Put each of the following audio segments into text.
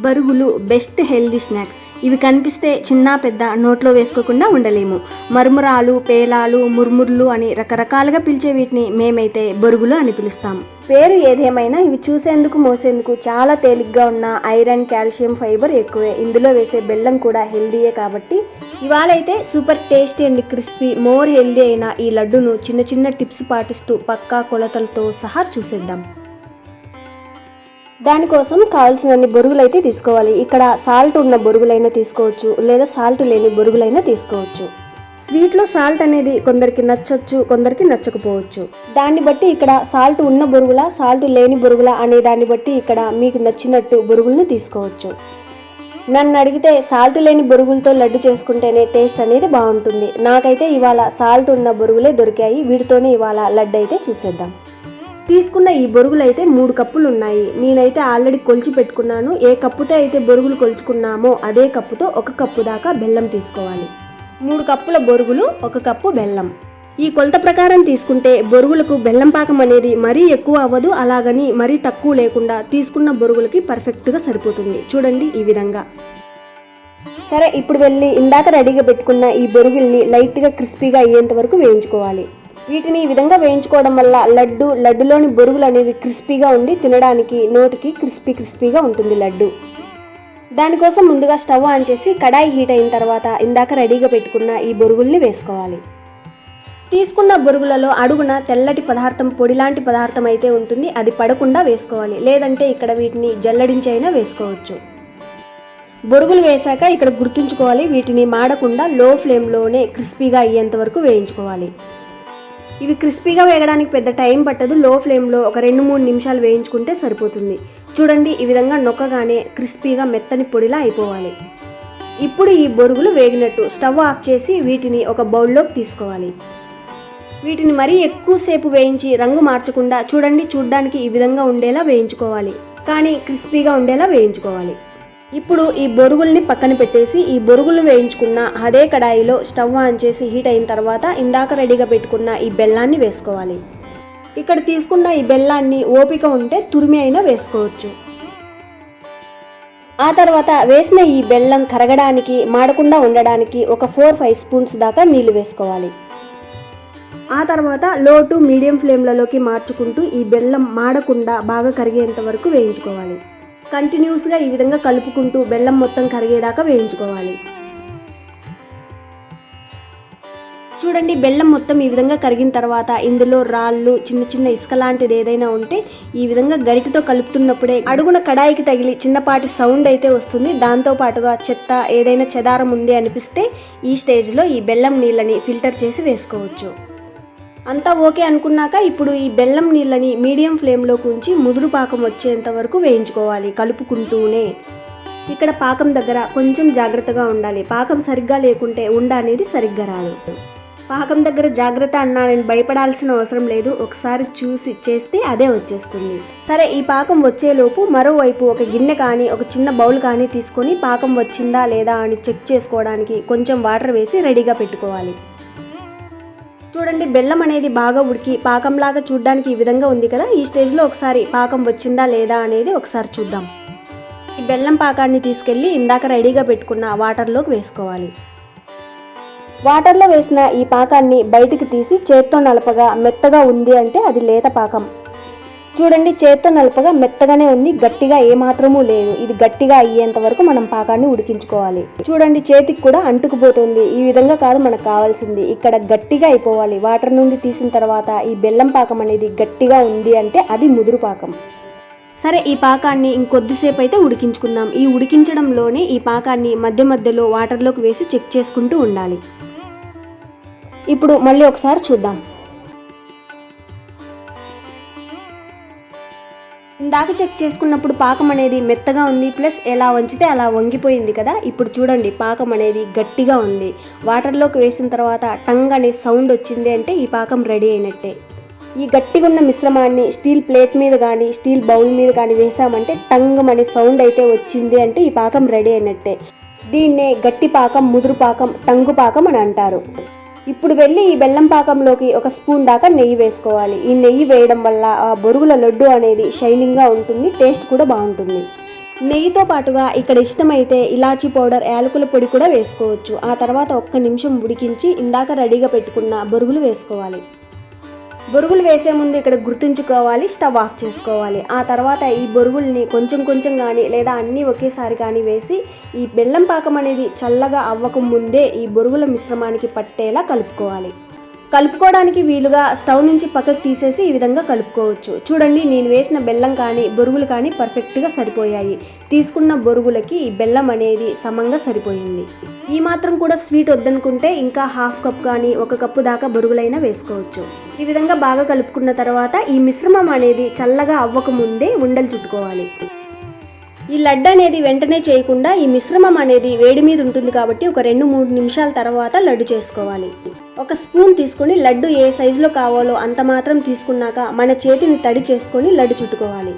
బరుగులు best healthy snack ఇవి కనిపిస్తే చిన్న పెద్ద నోట్లో వేసుకోకుండా ఉండలేము. మర్మరాలు పేలాలు ముర్ముర్లు అని రకరకాలుగా పిలిచే వీటిని మేమైతే బొరుగులు అని పిలుస్తాం. పేరు ఏదేమైనా ఇవి చూసేందుకు మోసేందుకు చాలా తేలిగ్గా ఉన్న ఐరన్ కాల్షియం ఫైబర్ ఎక్కువే. ఇందులో వేసే బెల్లం కూడా హెల్దీయే కాబట్టి ఇవాళైతే super tasty and crispy more healthy అయిన ఈ లడ్డును చిన్న చిన్న టిప్స్ పాటిస్తూ పక్కా కొలతలతో సహా చూసేద్దాం. దానికోసం కావాల్సినన్ని బొరుగులు అయితే తీసుకోవాలి. ఇక్కడ సాల్ట్ ఉన్న బొరుగులైనా తీసుకోవచ్చు లేదా సాల్ట్ లేని బొరుగులైనా తీసుకోవచ్చు. స్వీట్లో సాల్ట్ అనేది కొందరికి నచ్చొచ్చు కొందరికి నచ్చకపోవచ్చు. దాన్ని బట్టి ఇక్కడ సాల్ట్ ఉన్న బొరుగుల సాల్ట్ లేని బొరుగుల అనే దాన్ని బట్టి ఇక్కడ మీకు నచ్చినట్టు బొరుగులను తీసుకోవచ్చు. నన్ను అడిగితే సాల్ట్ లేని బొరుగులతో లడ్డు చేసుకుంటేనే టేస్ట్ అనేది బాగుంటుంది. నాకైతే ఇవాళ సాల్ట్ ఉన్న బొరుగులే దొరికాయి. వీటితోనే ఇవాళ లడ్డు అయితే చూసేద్దాం. తీసుకున్న ఈ బొరుగులు అయితే మూడు కప్పులు ఉన్నాయి నేనైతే ఆల్రెడీ కొలిచి పెట్టుకున్నాను. ఏ కప్పుతో అయితే బొరుగులు కొలుచుకున్నామో అదే కప్పుతో ఒక కప్పు దాకా బెల్లం తీసుకోవాలి. మూడు కప్పుల బొరుగులు ఒక కప్పు బెల్లం. ఈ కొలత ప్రకారం తీసుకుంటే బొరుగులకు బెల్లం పాకం అనేది మరీ ఎక్కువ అవ్వదు. అలాగని మరీ తక్కువ లేకుండా తీసుకున్న బొరుగులకి పర్ఫెక్ట్గా సరిపోతుంది. చూడండి ఈ విధంగా. సరే ఇప్పుడు వెళ్ళి ఇందాక రెడీగా పెట్టుకున్న ఈ బొరుగుల్ని లైట్గా క్రిస్పీగా అయ్యేంత వరకు వేయించుకోవాలి. వీటిని ఈ విధంగా వేయించుకోవడం వల్ల లడ్డు లడ్డులోని బొరుగులు అనేవి క్రిస్పీగా ఉండి తినడానికి నోటికి క్రిస్పీ క్రిస్పీగా ఉంటుంది లడ్డు. దానికోసం ముందుగా స్టవ్ ఆన్ చేసి కడాయి హీట్ అయిన తర్వాత ఇందాక రెడీగా పెట్టుకున్న ఈ బొరుగుల్ని వేసుకోవాలి. తీసుకున్న బొరుగులలో అడుగున తెల్లటి పదార్థం పొడిలాంటి పదార్థం అయితే ఉంటుంది అది పడకుండా వేసుకోవాలి. లేదంటే ఇక్కడ వీటిని జల్లడించైనా వేసుకోవచ్చు. బొరుగులు వేశాక ఇక్కడ గుర్తుంచుకోవాలి వీటిని మాడకుండా లో ఫ్లేమ్లోనే క్రిస్పీగా అయ్యేంత వరకు వేయించుకోవాలి. ఇవి క్రిస్పీగా వేగడానికి పెద్ద టైం పట్టదు లో ఫ్లేమ్లో ఒక రెండు మూడు నిమిషాలు వేయించుకుంటే సరిపోతుంది. చూడండి ఈ విధంగా నొక్కగానే క్రిస్పీగా మెత్తని పొడిలా అయిపోవాలి. ఇప్పుడు ఈ బొరుగులు వేగినట్టు స్టవ్ ఆఫ్ చేసి వీటిని ఒక బౌల్లోకి తీసుకోవాలి. వీటిని మరీ ఎక్కువసేపు వేయించి రంగు మార్చకుండా చూడండి చూడ్డానికి ఈ విధంగా ఉండేలా వేయించుకోవాలి. కానీ క్రిస్పీగా ఉండేలా వేయించుకోవాలి. ఇప్పుడు ఈ బొరుగుల్ని పక్కన పెట్టేసి ఈ బొరుగులు వేయించుకున్న అదే కడాయిలో స్టవ్ ఆన్ చేసి హీట్ అయిన తర్వాత ఇందాక రెడీగా పెట్టుకున్న ఈ బెల్లాన్ని వేసుకోవాలి. ఇక్కడ తీసుకున్న ఈ బెల్లాన్ని ఓపిక ఉంటే తురిమి అయినా వేసుకోవచ్చు. ఆ తర్వాత వేసిన ఈ బెల్లం కరగడానికి మాడకుండా ఉండడానికి ఒక ఫోర్ ఫైవ్ స్పూన్స్ దాకా నీళ్ళు వేసుకోవాలి. ఆ తర్వాత లో టు మీడియం ఫ్లేమ్లలోకి మార్చుకుంటూ ఈ బెల్లం మాడకుండా బాగా కరిగేంత వరకు వేయించుకోవాలి. కంటిన్యూస్గా ఈ విధంగా కలుపుకుంటూ బెల్లం మొత్తం కరిగేదాకా వేయించుకోవాలి. చూడండి బెల్లం మొత్తం ఈ విధంగా కరిగిన తర్వాత ఇందులో రాళ్ళు చిన్న చిన్న ఇసుక లాంటిది ఏదైనా ఉంటే ఈ విధంగా గరిటతో కలుపుతున్నప్పుడే అడుగున కడాయికి తగిలి చిన్నపాటి సౌండ్ అయితే వస్తుంది. దాంతో పాటుగా చెత్త ఏదైనా చెదారం ఉంది అనిపిస్తే ఈ స్టేజ్లో ఈ బెల్లం నీళ్ళని ఫిల్టర్ చేసి వేసుకోవచ్చు. అంతా ఓకే అనుకున్నాక ఇప్పుడు ఈ బెల్లం నీళ్ళని మీడియం ఫ్లేమ్లోకి ఉంచి ముదురు పాకం వచ్చేంత వరకు వేయించుకోవాలి కలుపుకుంటూనే. ఇక్కడ పాకం దగ్గర కొంచెం జాగ్రత్తగా ఉండాలి. పాకం సరిగ్గా లేకుంటే ఉండ అనేది సరిగ్గా రాదు. పాకం దగ్గర జాగ్రత్త అన్నా నేను భయపడాల్సిన అవసరం లేదు. ఒకసారి చూసి చేస్తే అదే వచ్చేస్తుంది. సరే ఈ పాకం వచ్చేలోపు మరోవైపు ఒక గిన్నె కానీ ఒక చిన్న బౌల్ కానీ తీసుకొని పాకం వచ్చిందా లేదా అని చెక్ చేసుకోవడానికి కొంచెం వాటర్ వేసి రెడీగా పెట్టుకోవాలి. చూడండి బెల్లం అనేది బాగా ఉడికి పాకంలాగా చూడడానికి ఈ విధంగా ఉంది కదా? ఈ స్టేజ్లో ఒకసారి పాకం వచ్చిందా లేదా అనేది ఒకసారి చూద్దాం. ఈ బెల్లం పాకాన్ని తీసుకెళ్ళి ఇందాక రెడీగా పెట్టుకున్న వాటర్లోకి వేసుకోవాలి. వాటర్లో వేసిన ఈ పాకాన్ని బయటికి తీసి చేత్తో నలపగా మెత్తగా ఉంది అంటే అది లేత పాకం. చూడండి చేత్తో నలపగా మెత్తగానే ఉంది గట్టిగా ఏమాత్రము లేదు. ఇది గట్టిగా అయ్యేంత వరకు మనం పాకాన్ని ఉడికించుకోవాలి. చూడండి చేతికి కూడా అంటుకుపోతుంది. ఈ విధంగా కాదు మనకు కావాల్సింది. ఇక్కడ గట్టిగా అయిపోవాలి. వాటర్ నుండి తీసిన తర్వాత ఈ బెల్లం పాకం అనేది గట్టిగా ఉంది అంటే అది ముదురు పాకం. సరే ఈ పాకాన్ని ఇంకొద్దిసేపు అయితే ఉడికించుకుందాం. ఈ ఉడికించడంలోనే ఈ పాకాన్ని మధ్య మధ్యలో వాటర్లోకి వేసి చెక్ చేసుకుంటూ ఉండాలి. ఇప్పుడు మళ్ళీ ఒకసారి చూద్దాం. ఇందాక చెక్ చేసుకున్నప్పుడు పాకం అనేది మెత్తగా ఉంది ప్లస్ ఎలా వంచితే అలా వంగిపోయింది కదా. ఇప్పుడు చూడండి పాకం అనేది గట్టిగా ఉంది. వాటర్లోకి వేసిన తర్వాత టంగ్ అనే సౌండ్ వచ్చింది అంటే ఈ పాకం రెడీ అయినట్టే. ఈ గట్టిగా ఉన్న మిశ్రమాన్ని స్టీల్ ప్లేట్ మీద కానీ స్టీల్ బౌల్ మీద కానీ వేసామంటే టంగ్ అనే సౌండ్ అయితే వచ్చింది అంటే ఈ పాకం రెడీ అయినట్టే. దీన్నే గట్టి పాకం ముదురు పాకం టంగు పాకం అని అంటారు. ఇప్పుడు వెళ్ళి ఈ బెల్లం పాకంలోకి ఒక స్పూన్ దాకా నెయ్యి వేసుకోవాలి. ఈ నెయ్యి వేయడం వల్ల ఆ బొరుగుల లడ్డు అనేది షైనింగ్గా ఉంటుంది టేస్ట్ కూడా బాగుంటుంది. నెయ్యితో పాటుగా ఇక్కడ ఇష్టమైతే ఇలాచీ పౌడర్ యాలకుల పొడి కూడా వేసుకోవచ్చు. ఆ తర్వాత ఒక్క నిమిషం ఉడికించి ఇందాక రెడీగా పెట్టుకున్న బొరుగులు వేసుకోవాలి. బొరుగులు వేసే ముందు ఇక్కడ గుర్తుంచుకోవాలి స్టవ్ ఆఫ్ చేసుకోవాలి. ఆ తర్వాత ఈ బొరుగుల్ని కొంచెం కొంచెం కానీ లేదా అన్నీ ఒకేసారి కానీ వేసి ఈ బెల్లం పాకం అనేది చల్లగా అవ్వక ముందే ఈ బొరుగుల మిశ్రమానికి పట్టేలా కలుపుకోవాలి. కలుపుకోవడానికి వీలుగా స్టవ్ నుంచి పక్కకు తీసేసి ఈ విధంగా కలుపుకోవచ్చు. చూడండి నేను వేసిన బెల్లం కానీ బొరుగులు కానీ పర్ఫెక్ట్గా సరిపోయాయి. తీసుకున్న బొరుగులకి ఈ బెల్లం అనేది సమంగా సరిపోయింది. ఈ మాత్రం కూడా స్వీట్ వద్దనుకుంటే ఇంకా హాఫ్ కప్ కానీ ఒక కప్పు దాకా బొరుగులైనా వేసుకోవచ్చు. ఈ విధంగా బాగా కలుపుకున్న తర్వాత ఈ మిశ్రమం అనేది చల్లగా అవ్వక ముందే ఉండలు చుట్టుకోవాలి. ఈ లడ్డు అనేది వెంటనే చేయకుండా ఈ మిశ్రమం అనేది వేడి మీద ఉంటుంది కాబట్టి ఒక రెండు మూడు నిమిషాల తర్వాత లడ్డు చేసుకోవాలి. ఒక స్పూన్ తీసుకొని లడ్డు ఏ సైజులో కావాలో అంత మాత్రం తీసుకున్నాక మన చేతిని తడి చేసుకొని లడ్డు చుట్టుకోవాలి.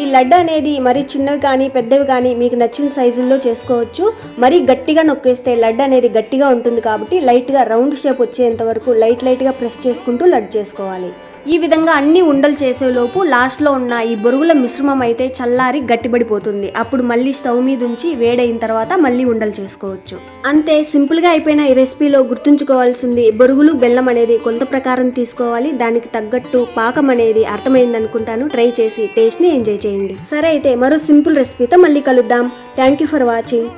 ఈ లడ్డు అనేది మరి చిన్నవి కానీ పెద్దవి కానీ మీకు నచ్చిన సైజుల్లో చేసుకోవచ్చు. మరీ గట్టిగా నొక్కేస్తే లడ్డు అనేది గట్టిగా ఉంటుంది కాబట్టి లైట్గా రౌండ్ షేప్ వచ్చేంత వరకు లైట్ లైట్గా ప్రెస్ చేసుకుంటూ లడ్డు చేసుకోవాలి. ఈ విధంగా అన్ని ఉండలు చేసేలోపు లాస్ట్లో ఉన్న ఈ బొరుగుల మిశ్రమం అయితే చల్లారి గట్టిపడిపోతుంది. అప్పుడు మళ్ళీ స్టవ్ మీద ఉంచి వేడైన తర్వాత మళ్ళీ ఉండలు చేసుకోవచ్చు. అంతే సింపుల్గా అయిపోయిన ఈ రెసిపీలో గుర్తుంచుకోవాల్సింది బొరుగులు బెల్లం అనేది కొంత ప్రకారం తీసుకోవాలి. దానికి తగ్గట్టు పాకం అనేది అర్థమైంది అనుకుంటాను ట్రై చేసి టేస్ట్ని ఎంజాయ్ చేయండి. సరే అయితే మరో సింపుల్ రెసిపీతో మళ్ళీ కలుద్దాం. Thank you for watching.